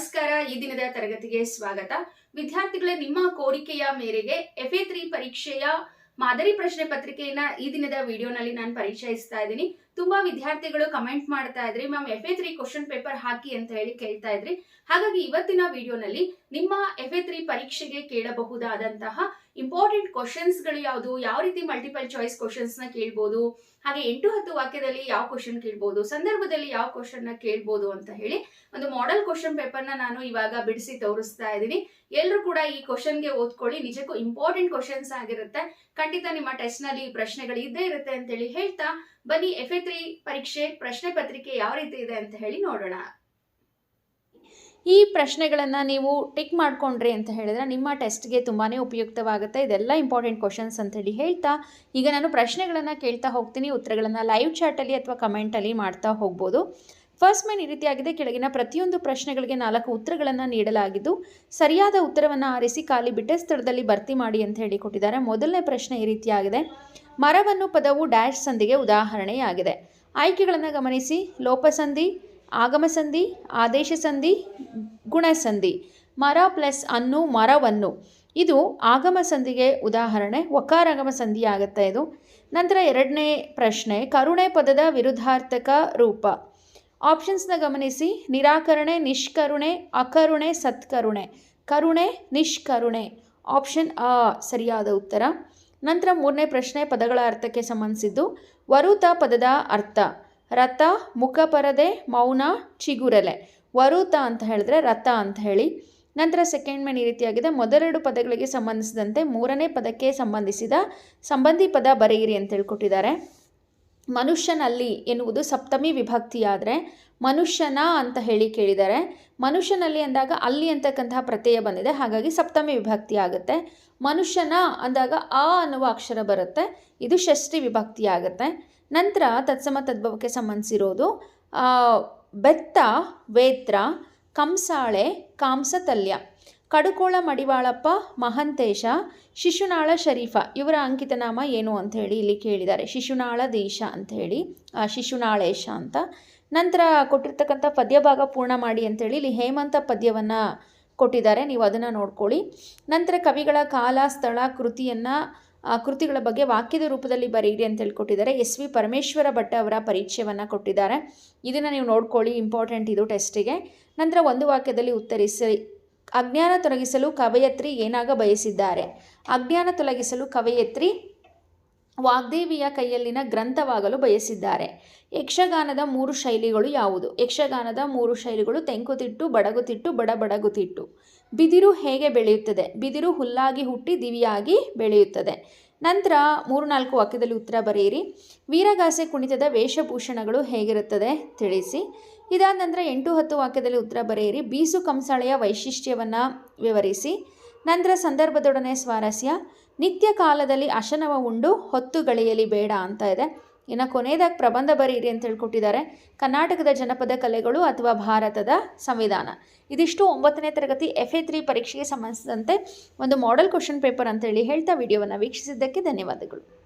ನಮಸ್ಕಾರ, ಈ ದಿನದ ತರಗತಿಗೆ ಸ್ವಾಗತ. ವಿದ್ಯಾರ್ಥಿಗಳೇ, ನಿಮ್ಮ ಕೋರಿಕೆಯ ಮೇರೆಗೆ ಎಫ್ ತ್ರೀ ಪರೀಕ್ಷೆಯ ಮಾದರಿ ಪ್ರಶ್ನೆ ಪತ್ರಿಕೆಯನ್ನ ಈ ದಿನದ ವಿಡಿಯೋನಲ್ಲಿ ನಾನು ಪರಿಚಯಿಸ್ತಾ ಇದ್ದೀನಿ. ತುಂಬಾ ವಿದ್ಯಾರ್ಥಿಗಳು ಕಮೆಂಟ್ ಮಾಡ್ತಾ ಇದ್ರಿ. Ma'am F A three question paper ಹಾಕಿ ಅಂತ ಹೇಳಿ ಕೇಳ್ತಾ ಇದ್ರಿ. ಹಾಗಾಗಿ ಇವತ್ತಿನ ವಿಡಿಯೋನಲ್ಲಿ ನಿಮ್ಮ ಎಫ್ ಎ ತ್ರೀ ಪರೀಕ್ಷೆಗೆ ಕೇಳಬಹುದಾದಂತಹ ಇಂಪಾರ್ಟೆಂಟ್ ಕ್ವಶನ್ಸ್ಗಳು ಯಾವುದು? ಯಾವ ರೀತಿ ಮಲ್ಟಿಪಲ್ ಚಾಯ್ಸ್ ಕ್ವಶನ್ಸ್ನ ಕೇಳ್ಬೋದು? ಹಾಗೆ ಎಂಟು ಹತ್ತು ವಾಕ್ಯದಲ್ಲಿ ಯಾವ ಕ್ವಶನ್ ಕೇಳ್ಬೋದು? ಸಂದರ್ಭದಲ್ಲಿ ಯಾವ ಕ್ವಶನ್ನ ಕೇಳ್ಬೋದು ಅಂತ ಹೇಳಿ ಒಂದು ಮಾಡೆಲ್ ಕ್ವಶನ್ ಪೇಪರ್ನ ನಾನು ಇವಾಗ ಬಿಡಿಸಿ ತೋರಿಸ್ತಾ ಇದ್ದೀನಿ. ಎಲ್ಲರೂ ಕೂಡ ಈ ಕ್ವಶನ್ಗೆ ಓದ್ಕೊಳ್ಳಿ. ನಿಜಕ್ಕೂ ಇಂಪಾರ್ಟೆಂಟ್ ಕ್ವಶನ್ಸ್ ಆಗಿರುತ್ತೆ. ಖಂಡಿತ ನಿಮ್ಮ ಟೆಸ್ಟ್ನಲ್ಲಿ ಪ್ರಶ್ನೆಗಳು ಇದ್ದೇ ಇರುತ್ತೆ ಅಂತ ಹೇಳಿ ಹೇಳ್ತಾ ಬನ್ನಿ ಎಫ್ ಎ ತ್ರೀ ಪರೀಕ್ಷೆ, ಪ್ರಶ್ನೆ ಪತ್ರಿಕೆ ಯಾವ ರೀತಿ ಇದೆ ಅಂತ ಹೇಳಿ ನೋಡೋಣ. ಈ ಪ್ರಶ್ನೆಗಳನ್ನು ನೀವು ಟಿಕ್ ಮಾಡಿಕೊಂಡ್ರಿ ಅಂತ ಹೇಳಿದ್ರೆ ನಿಮ್ಮ ಟೆಸ್ಟ್ಗೆ ತುಂಬಾ ಉಪಯುಕ್ತವಾಗುತ್ತೆ. ಇದೆಲ್ಲ ಇಂಪಾರ್ಟೆಂಟ್ ಕ್ವಶನ್ಸ್ ಅಂತೇಳಿ ಹೇಳ್ತಾ, ಈಗ ನಾನು ಪ್ರಶ್ನೆಗಳನ್ನು ಕೇಳ್ತಾ ಹೋಗ್ತೀನಿ, ಉತ್ತರಗಳನ್ನು ಲೈವ್ ಚಾಟಲ್ಲಿ ಅಥವಾ ಕಮೆಂಟಲ್ಲಿ ಮಾಡ್ತಾ ಹೋಗ್ಬೋದು. ಫಸ್ಟ್ ಮೇನ್ ಈ ರೀತಿಯಾಗಿದೆ. ಕೆಳಗಿನ ಪ್ರತಿಯೊಂದು ಪ್ರಶ್ನೆಗಳಿಗೆ ನಾಲ್ಕು ಉತ್ತರಗಳನ್ನು ನೀಡಲಾಗಿದ್ದು, ಸರಿಯಾದ ಉತ್ತರವನ್ನು ಆರಿಸಿ ಖಾಲಿ ಬಿಟ್ಟ ಸ್ಥಳದಲ್ಲಿ ಭರ್ತಿ ಮಾಡಿ ಅಂತ ಹೇಳಿ ಕೊಟ್ಟಿದ್ದಾರೆ. ಮೊದಲನೇ ಪ್ರಶ್ನೆ ಈ ರೀತಿಯಾಗಿದೆ. ಮರವನ್ನು ಪದವು ಡ್ಯಾಶ್ ಸಂಧಿಗೆ ಉದಾಹರಣೆಯಾಗಿದೆ. ಆಯ್ಕೆಗಳನ್ನು ಗಮನಿಸಿ. ಲೋಪಸಂಧಿ ಆಗಮಸಂಧಿ ಆದೇಶ ಸಂಧಿ ಗುಣಸಂಧಿ ಮರ ಪ್ಲಸ್ ಅನ್ನು, ಮರವನ್ನು. ಇದು ಆಗಮ ಸಂಧಿಗೆ ಉದಾಹರಣೆ. ಒಕಾರಾಗಮ ಸಂಧಿ ಆಗುತ್ತೆ ಇದು. ನಂತರ ಎರಡನೇ ಪ್ರಶ್ನೆ. ಕರುಣೆ ಪದದ ವಿರುದ್ಧಾರ್ಥಕ ರೂಪ. ಆಪ್ಷನ್ಸ್ನ ಗಮನಿಸಿ. ನಿರಾಕರಣೆ, ನಿಷ್ಕರುಣೆ, ಅಕರುಣೆ, ಸತ್ಕರುಣೆ. ಕರುಣೆ, ನಿಷ್ಕರುಣೆ. ಆಪ್ಷನ್ ಅ ಸರಿಯಾದ ಉತ್ತರ. ನಂತರ ಮೂರನೇ ಪ್ರಶ್ನೆ ಪದಗಳ ಅರ್ಥಕ್ಕೆ ಸಂಬಂಧಿಸಿದ್ದು, ವರುತ ಪದದ ಅರ್ಥ. ರಥ, ಮುಖಪರದೆ, ಮೌನ, ಚಿಗುರಲೆ. ವರುತ ಅಂತ ಹೇಳಿದ್ರೆ ರಥ ಅಂತ ಹೇಳಿ. ನಂತರ ಸೆಕೆಂಡ್ ಮೇನ್ ಈ ರೀತಿಯಾಗಿದೆ. ಮೊದಲೆರಡು ಪದಗಳಿಗೆ ಸಂಬಂಧಿಸಿದಂತೆ ಮೂರನೇ ಪದಕ್ಕೆ ಸಂಬಂಧಿಸಿದ ಸಂಬಂಧಿ ಪದ ಬರೆಯಿರಿ ಅಂತ ಹೇಳ್ಕೊಟ್ಟಿದ್ದಾರೆ. ಮನುಷ್ಯನಲ್ಲಿ ಎನ್ನುವುದು ಸಪ್ತಮಿ ವಿಭಕ್ತಿಯಾದರೆ ಮನುಷ್ಯನ ಅಂತ ಹೇಳಿ ಕೇಳಿದ್ದಾರೆ ಮನುಷ್ಯನಲ್ಲಿ ಅಂದಾಗ ಅಲ್ಲಿ ಅಂತಕ್ಕಂತಹ ಪ್ರತ್ಯಯ ಬಂದಿದೆ. ಹಾಗಾಗಿ ಸಪ್ತಮಿ ವಿಭಕ್ತಿ ಆಗುತ್ತೆ. ಮನುಷ್ಯನ ಅಂದಾಗ ಆ ಅನ್ನುವ ಅಕ್ಷರ ಬರುತ್ತೆ. ಇದು ಷಷ್ಠಿ ವಿಭಕ್ತಿ ಆಗುತ್ತೆ. ನಂತರ ತತ್ಸಮ ತದ್ಭವಕ್ಕೆ ಸಂಬಂಧಿಸಿರೋದು ಬೆತ್ತ, ವೇತ್ರ, ಕಂಸಾಳೆ, ಕಾಂಸತಲ್ಯ. ಕಡುಕೋಳ ಮಡಿವಾಳಪ್ಪ ಮಹಂತೇಶ ಶಿಶುನಾಳ ಶರೀಫ ಇವರ ಅಂಕಿತನಾಮ ಏನು ಅಂತ ಹೇಳಿ ಇಲ್ಲಿ ಕೇಳಿದ್ದಾರೆ. ಶಿಶುನಾಳ ದೇಶ ಅಂತ ಆ, ಶಿಶುನಾಳೇಶ ಅಂತ. ನಂತರ ಕೊಟ್ಟಿರ್ತಕ್ಕಂಥ ಪದ್ಯಭಾಗ ಪೂರ್ಣ ಮಾಡಿ ಅಂಥೇಳಿ ಇಲ್ಲಿ ಹೇಮಂತ ಪದ್ಯವನ್ನು ಕೊಟ್ಟಿದ್ದಾರೆ. ನೀವು ಅದನ್ನು ನೋಡ್ಕೊಳ್ಳಿ. ನಂತರ ಕವಿಗಳ ಕಾಲ ಸ್ಥಳ ಕೃತಿಯನ್ನು ಕೃತಿಗಳ ಬಗ್ಗೆ ವಾಕ್ಯದ ರೂಪದಲ್ಲಿ ಬರೀರಿ ಅಂತ ಹೇಳ್ಕೊಟ್ಟಿದ್ದಾರೆ ಎಸ್ ವಿ ಪರಮೇಶ್ವರ ಭಟ್ಟ ಅವರ ಪರೀಕ್ಷೆಯನ್ನು ಕೊಟ್ಟಿದ್ದಾರೆ. ಇದನ್ನು ನೀವು ನೋಡ್ಕೊಳ್ಳಿ ಇಂಪಾರ್ಟೆಂಟ್ ಇದು ಟೆಸ್ಟಿಗೆ ನಂತರ ಒಂದು ವಾಕ್ಯದಲ್ಲಿ ಉತ್ತರಿಸಿ ಅಜ್ಞಾನ ತೊಲಗಿಸಲು ಕವಯತ್ರಿ ಏನಾಗ ಬಯಸಿದ್ದಾರೆ? ಅಜ್ಞಾನ ತೊಲಗಿಸಲು ಕವಯತ್ರಿ ವಾಗ್ದೇವಿಯ ಕೈಯಲ್ಲಿನ ಗ್ರಂಥವಾಗಲು ಬಯಸಿದ್ದಾರೆ. ಯಕ್ಷಗಾನದ ಮೂರು ಶೈಲಿಗಳು ಯಾವುದು? ಯಕ್ಷಗಾನದ ಮೂರು ಶೈಲಿಗಳು ತೆಂಕುತಿಟ್ಟು, ಬಡಗುತಿಟ್ಟು, ಬಡಬಡಗುತಿಟ್ಟು. ಬಿದಿರು ಹೇಗೆ ಬೆಳೆಯುತ್ತದೆ? ಬಿದಿರು ಹುಲ್ಲಾಗಿ ಹುಟ್ಟಿ ದಿವಿಯಾಗಿ ಬೆಳೆಯುತ್ತದೆ. ನಂತರ ಮೂರು ನಾಲ್ಕು ವಾಕ್ಯದಲ್ಲಿ ಉತ್ತರ ಬರೆಯಿರಿ. ವೀರಗಾಸೆ ಕುಣಿತದ ವೇಷಭೂಷಣಗಳು ಹೇಗಿರುತ್ತದೆ? ತಿಳಿಸಿ. ಇದಾದ ನಂತರ ಎಂಟು ಹತ್ತು ವಾಕ್ಯದಲ್ಲಿ ಉತ್ತರ ಬರೆಯಿರಿ. ಬೀಸು ಕಂಸಾಳೆಯ ವೈಶಿಷ್ಟ್ಯವನ್ನು ವಿವರಿಸಿ. ನಂತರ ಸಂದರ್ಭದೊಡನೆ ಸ್ವಾರಸ್ಯ. ನಿತ್ಯ ಕಾಲದಲ್ಲಿ ಅಶನವ ಉಂಡು, ಹೊತ್ತು ಗಳಿಯಲಿ ಬೇಡ ಅಂತ ಇದೆ. ಇನ್ನು ಕೊನೆಯದಾಗಿ ಪ್ರಬಂಧ ಬರೀರಿ ಅಂತ ಹೇಳ್ಕೊಟ್ಟಿದ್ದಾರೆ. ಕರ್ನಾಟಕದ ಜನಪದ ಕಲೆಗಳು ಅಥವಾ ಭಾರತದ ಸಂವಿಧಾನ. ಇದಿಷ್ಟು ಒಂಬತ್ತನೇ ತರಗತಿ ಎಫ್ ಎ ತ್ರೀ ಪರೀಕ್ಷೆಗೆ ಸಂಬಂಧಿಸಿದಂತೆ ಒಂದು ಮಾಡೆಲ್ ಕ್ವಶನ್ ಪೇಪರ್ ಅಂತೇಳಿ ಹೇಳ್ತಾ ವಿಡಿಯೋವನ್ನು ವೀಕ್ಷಿಸಿದ್ದಕ್ಕೆ ಧನ್ಯವಾದಗಳು.